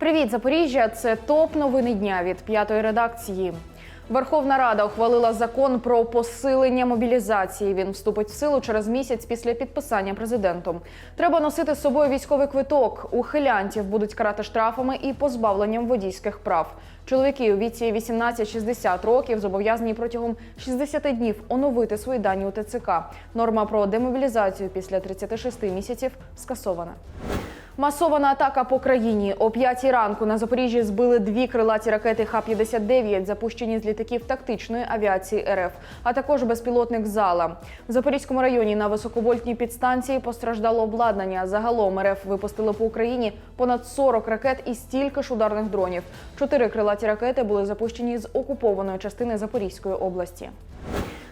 Привіт, Запоріжжя! Це топ новини дня від п'ятої редакції. Верховна Рада ухвалила закон про посилення мобілізації. Він вступить в силу через місяць після підписання президентом. Треба носити з собою військовий квиток. Ухилянтів будуть карати штрафами і позбавленням водійських прав. Чоловіки у віці 18-60 років зобов'язані протягом 60 днів оновити свої дані у ТЦК. Норма про демобілізацію після 36 місяців скасована. Масована атака по країні. О 5 ранку на Запоріжжі збили дві крилаті ракети Х-59, запущені з літаків тактичної авіації РФ, а також безпілотник «Зала». В Запорізькому районі на високовольтній підстанції постраждало обладнання. Загалом РФ випустили по Україні понад 40 ракет і стільки ж ударних дронів. Чотири крилаті ракети були запущені з окупованої частини Запорізької області.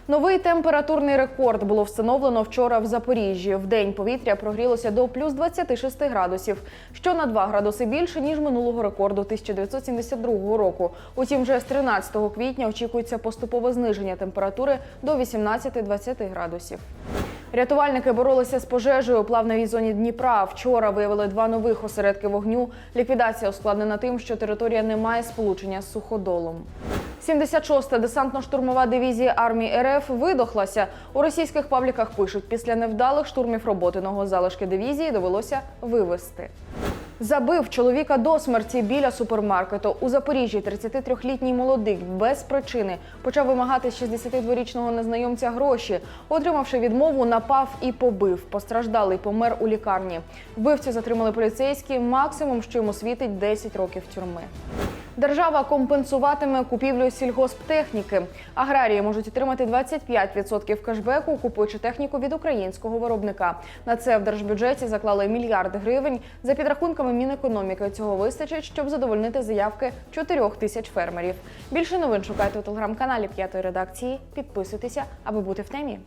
Новий температурний рекорд було встановлено вчора в Запоріжжі. В день повітря прогрілося до плюс 26 градусів, що на 2 градуси більше ніж минулого рекорду 1972 року. Утім, вже з 13 квітня очікується поступове зниження температури до 18-20 градусів. Рятувальники боролися з пожежею у плавневій зоні Дніпра. Вчора виявили два нових осередки вогню. Ліквідація ускладнена тим, що територія не має сполучення з суходолом. 76-та десантно-штурмова дивізія армії РФ видохлася. У російських пабліках пишуть, після невдалих штурмів роботиного залишки дивізії довелося вивести. Забив чоловіка до смерті біля супермаркету у Запоріжжі. 33-літній молодик без причини почав вимагати з 62-річного незнайомця гроші. Отримавши відмову, напав і побив. Постраждалий помер у лікарні. Вбивцю затримали поліцейські. Максимум, що йому світить 10 років тюрми. Держава компенсуватиме купівлю сільгосптехніки. Аграрії можуть отримати 25% кешбеку, купуючи техніку від українського виробника. На це в держбюджеті заклали мільярд гривень. За підрахунками Мінекономіки цього вистачить, щоб задовольнити заявки 4 тисяч фермерів. Більше новин шукайте у телеграм-каналі п'ятої редакції. Підписуйтеся, аби бути в темі.